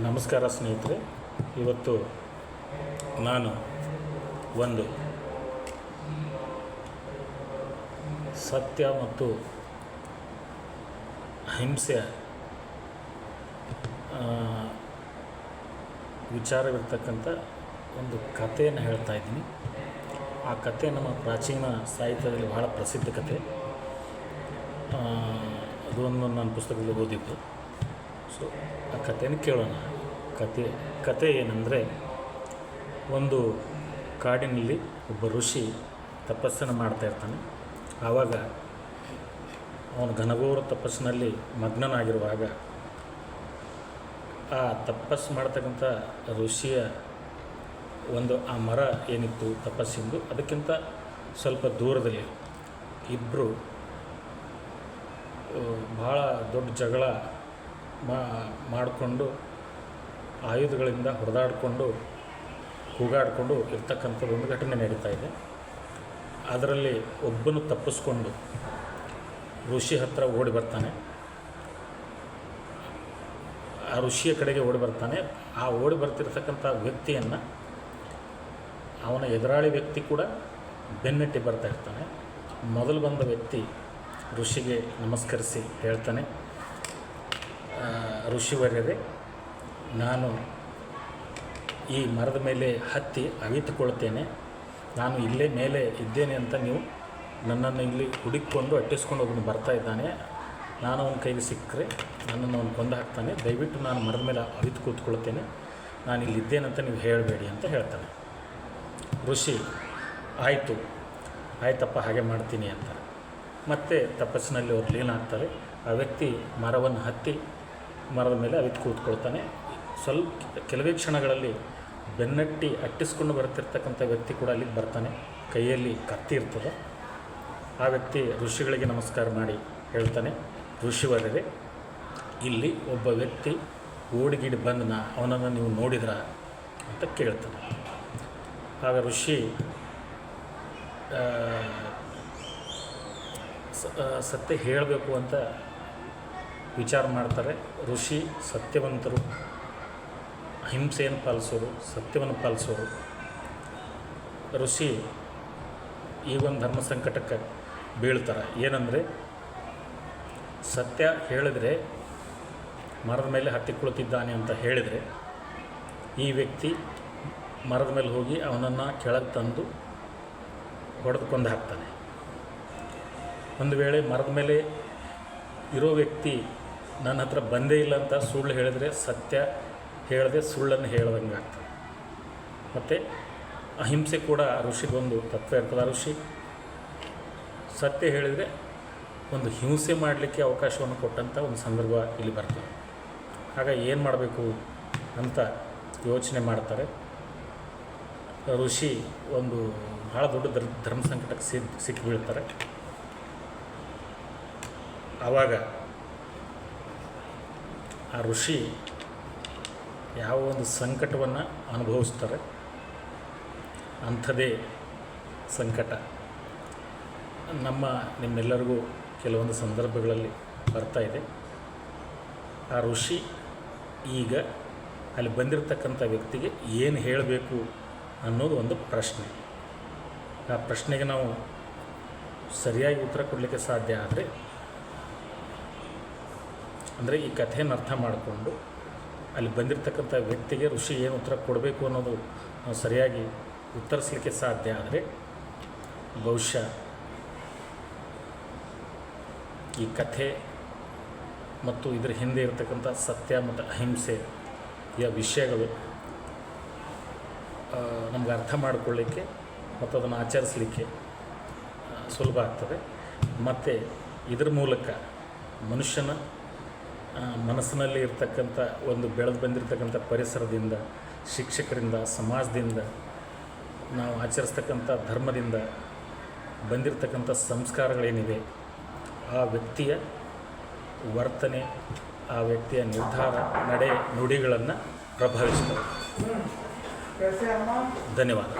ನಮಸ್ಕಾರ ಸ್ನೇಹಿತರೆ, ಇವತ್ತು ನಾನು ಒಂದು ಸತ್ಯ ಮತ್ತು ಅಹಿಂಸೆ ವಿಚಾರವಿರ್ತಕ್ಕಂಥ ಒಂದು ಕಥೆಯನ್ನು ಹೇಳ್ತಾ ಇದ್ದೀನಿ. ಆ ಕಥೆ ನಮ್ಮ ಪ್ರಾಚೀನ ಸಾಹಿತ್ಯದಲ್ಲಿ ಬಹಳ ಪ್ರಸಿದ್ಧ ಕಥೆ. ಅದೊಂದು ನಾನು ಪುಸ್ತಕದಲ್ಲಿ ಓದಿದ್ದು. ಸೊ ಆ ಕಥೆಯನ್ನು ಕೇಳೋಣ. ಕತೆ ಕತೆ ಏನಂದರೆ, ಒಂದು ಕಾಡಿನಲ್ಲಿ ಒಬ್ಬ ಋಷಿ ತಪಸ್ಸನ್ನು ಮಾಡ್ತಾ ಇರ್ತಾನೆ. ಆವಾಗ ಅವನು ಘನಘೋರ ತಪಸ್ಸಿನಲ್ಲಿ ಮಗ್ನನಾಗಿರುವಾಗ ಆ ತಪಸ್ಸು ಮಾಡ್ತಕ್ಕಂಥ ಋಷಿಯ ಒಂದು ಆ ಮರ ಏನಿತ್ತು ತಪಸ್ಸಿಂದು, ಅದಕ್ಕಿಂತ ಸ್ವಲ್ಪ ದೂರದಲ್ಲಿ ಇಬ್ಬರು ಭಾಳ ದೊಡ್ಡ ಜಗಳ ಮಾ ಮಾಡಿಕೊಂಡು ಆಯುಧಗಳಿಂದ ಹೊಡೆದಾಡಿಕೊಂಡು ಕೂಗಾಡಿಕೊಂಡು ಇರ್ತಕ್ಕಂಥದ್ದು ಒಂದು ಘಟನೆ ನಡೀತಾ ಇದೆ. ಅದರಲ್ಲಿ ಒಬ್ಬನು ತಪ್ಪಿಸ್ಕೊಂಡು ಋಷಿ ಹತ್ರ ಓಡಿ ಬರ್ತಾನೆ. ಆ ಋಷಿಯ ಕಡೆಗೆ ಓಡಿ ಬರ್ತಾನೆ. ಆ ಓಡಿ ಬರ್ತಿರ್ತಕ್ಕಂಥ ವ್ಯಕ್ತಿಯನ್ನು ಅವನ ಎದುರಾಳಿ ವ್ಯಕ್ತಿ ಕೂಡ ಬೆನ್ನಟ್ಟಿ ಬರ್ತಾ ಇರ್ತಾನೆ. ಮೊದಲು ಬಂದ ವ್ಯಕ್ತಿ ಋಷಿಗೆ ನಮಸ್ಕರಿಸಿ ಹೇಳ್ತಾನೆ. ಋಷಿವರ್ಯರೇ ನಾನು ಈ ಮರದ ಮೇಲೆ ಹತ್ತಿ ಅವಿತುಕೊಳ್ತೇನೆ ನಾನು ಇಲ್ಲೇ ಮೇಲೆ ಇದ್ದೇನೆ ಅಂತ ನೀವು ನನ್ನನ್ನು ಇಲ್ಲಿ ಹುಡುಕಿಕೊಂಡು ಅಟ್ಟಿಸ್ಕೊಂಡು ಒಬ್ಬನು ಬರ್ತಾ ಇದ್ದಾನೆ. ನಾನು ಅವನ ಕೈಗೆ ಸಿಕ್ಕರೆ ನನ್ನನ್ನು ಅವನು ಕೊಂದು ಹಾಕ್ತಾನೆ. ದಯವಿಟ್ಟು ನಾನು ಮರದ ಮೇಲೆ ಅವಿತು ಕೂತ್ಕೊಳ್ತೇನೆ ನಾನು ಇಲ್ಲಿ ಇದ್ದೇನಂತ ನೀವು ಹೇಳಬೇಡಿ ಅಂತ ಹೇಳ್ತಾನೆ. ಋಷಿ, ಆಯಿತು. ಆಯ್ತಪ್ಪ, ಹಾಗೆ ಮಾಡ್ತೀನಿ ಅಂತ. ಮತ್ತೆ ತಪಸ್ಸಿನಲ್ಲಿ ಅವ್ರು ಲೀನ ಆಗ್ತಾರೆ ಆ ವ್ಯಕ್ತಿ ಮರವನ್ನು ಹತ್ತಿ ಮರದ ಮೇಲೆ ಅವಿತು ಕೂತ್ಕೊಳ್ತಾನೆ. ಸ್ವಲ್ಪ ಕೆಲವೇ ಕ್ಷಣಗಳಲ್ಲಿ ಬೆನ್ನಟ್ಟಿ ಅಟ್ಟಿಸ್ಕೊಂಡು ಬರ್ತಿರ್ತಕ್ಕಂಥ ವ್ಯಕ್ತಿ ಕೂಡ ಅಲ್ಲಿಗೆ ಬರ್ತಾನೆ. ಕೈಯಲ್ಲಿ ಕತ್ತಿ ಇರ್ತದೆ. ಆ ವ್ಯಕ್ತಿ ಋಷಿಗಳಿಗೆ ನಮಸ್ಕಾರ ಮಾಡಿ ಹೇಳ್ತಾನೆ ಋಷಿವರೇ ಇಲ್ಲಿ ಒಬ್ಬ ವ್ಯಕ್ತಿ ಓಡಿಗಿಡಿ ಬಂದನ, ಅವನನ್ನು ನೀವು ನೋಡಿದ್ರ? ಅಂತ ಕೇಳ್ತಾನೆ. ಆಗ ಋಷಿ ಸತ್ಯ ಹೇಳಬೇಕು ಅಂತ ವಿಚಾರ ಮಾಡ್ತಾರೆ. ಋಷಿ ಸತ್ಯವಂತರು ಅಹಿಂಸೆಯನ್ನು ಪಾಲಿಸೋರು, ಸತ್ಯವನ್ನು ಪಾಲಿಸೋರು. ಋಷಿ ಈ ಒಂದು ಧರ್ಮ ಸಂಕಟಕ್ಕೆ ಬೀಳ್ತಾರೆ. ಏನಂದರೆ, ಸತ್ಯ ಹೇಳಿದರೆ, ಮರದ ಮೇಲೆ ಹತ್ತಿ ಕುಳಿತಿದ್ದಾನೆ ಅಂತ ಹೇಳಿದರೆ, ಈ ವ್ಯಕ್ತಿ ಮರದ ಮೇಲೆ ಹೋಗಿ ಅವನನ್ನು ಕೆಳಗೆ ತಂದು ಹೊಡೆದುಕೊಂಡು ಹಾಕ್ತಾನೆ. ಒಂದು ವೇಳೆ ಮರದ ಮೇಲೆ ಇರೋ ವ್ಯಕ್ತಿ ನನ್ನ ಹತ್ರ ಬಂದೇ ಇಲ್ಲ ಅಂತ ಸುಳ್ಳು ಹೇಳಿದರೆ ಸತ್ಯ ಹೇಳದೆ ಸುಳ್ಳನ್ನು ಹೇಳ್ದಂಗೆ ಆಗ್ತದೆ. ಮತ್ತು ಅಹಿಂಸೆ ಕೂಡ ಋಷಿಗೊಂದು ತತ್ವ ಇರ್ತದೆ. ಋಷಿ ಸತ್ಯ ಹೇಳಿದರೆ ಒಂದು ಹಿಂಸೆ ಮಾಡಲಿಕ್ಕೆ ಅವಕಾಶವನ್ನು ಕೊಟ್ಟಂಥ ಒಂದು ಸಂದರ್ಭ ಇಲ್ಲಿ ಬರ್ತದೆ. ಆಗ ಏನು ಮಾಡಬೇಕು ಅಂತ ಯೋಚನೆ ಮಾಡ್ತಾರೆ. ಋಷಿ ಒಂದು ಭಾಳ ದೊಡ್ಡ ಧರ್ ಧರ್ಮ ಸಂಕಟಕ್ಕೆ ಸಿಕ್ ಸಿಕ್ಕಿ ಬೀಳ್ತಾರೆ ಆವಾಗ ಆ ಋಷಿ ಯಾವ ಒಂದು ಸಂಕಟವನ್ನು ಅನುಭವಿಸ್ತಾರೆ? ಅಂಥದೇ ಸಂಕಟ. ನಮ್ಮ ನಿಮ್ಮೆಲ್ಲರಿಗೂ ಕೆಲವೊಂದು ಸಂದರ್ಭಗಳಲ್ಲಿ ಬರ್ತಾ ಇದೆ. ಆ ಋಷಿ ಈಗ ಅಲ್ಲಿ ಬಂದಿರತಕ್ಕಂಥ ವ್ಯಕ್ತಿಗೆ ಏನು ಹೇಳಬೇಕು ಅನ್ನೋದು ಒಂದು ಪ್ರಶ್ನೆ. ಆ ಪ್ರಶ್ನೆಗೆ ನಾವು ಸರಿಯಾಗಿ ಉತ್ತರ ಕೊಡಲಿಕ್ಕೆ ಸಾಧ್ಯ ಆದರೆ ಅಂದರೆ ಈ ಕಥೆಯನ್ನು ಅರ್ಥ ಮಾಡಿಕೊಂಡು ಅಲ್ಲಿ ಬಂದಿರತಕ್ಕಂಥ ವ್ಯಕ್ತಿಗೆ ಋಷಿ ಏನು ಉತ್ತರ ಕೊಡಬೇಕು ಅನ್ನೋದು ನಾವು ಸರಿಯಾಗಿ ಉತ್ತರಿಸಲಿಕ್ಕೆ ಸಾಧ್ಯ ಆದರೆ ಬಹುಶಃ ಈ ಕಥೆ ಮತ್ತು ಇದರ ಹಿಂದೆ ಇರತಕ್ಕಂಥ ಸತ್ಯ ಮತ್ತು ಅಹಿಂಸೆಯ ವಿಷಯಗಳು ಆ, ನಮ್ಗೆ ಅರ್ಥ ಮಾಡಿಕೊಳ್ಳಿಕ್ಕೆ ಮತ್ತು ಅದನ್ನು ಆಚರಿಸಲಿಕ್ಕೆ ಸುಲಭ ಆಗ್ತದೆ. ಮತ್ತು ಇದರ ಮೂಲಕ ಮನುಷ್ಯನ ಮನಸ್ಸಿನಲ್ಲಿ ಇರ್ತಕ್ಕಂಥ ಒಂದು ಬೆಳೆದು ಬಂದಿರತಕ್ಕಂಥ ಪರಿಸರದಿಂದ, ಶಿಕ್ಷಕರಿಂದ, ಸಮಾಜದಿಂದ, ನಾವು ಆಚರಿಸ್ತಕ್ಕಂಥ ಧರ್ಮದಿಂದ ಬಂದಿರತಕ್ಕಂಥ ಸಂಸ್ಕಾರಗಳೇನಿವೆ, ಆ ವ್ಯಕ್ತಿಯ ವರ್ತನೆ, ಆ ವ್ಯಕ್ತಿಯ ನಿರ್ಧಾರ, ನಡೆ, ನುಡಿಗಳನ್ನು ಪ್ರಭಾವಿಸ್ತವೆ ಧನ್ಯವಾದ.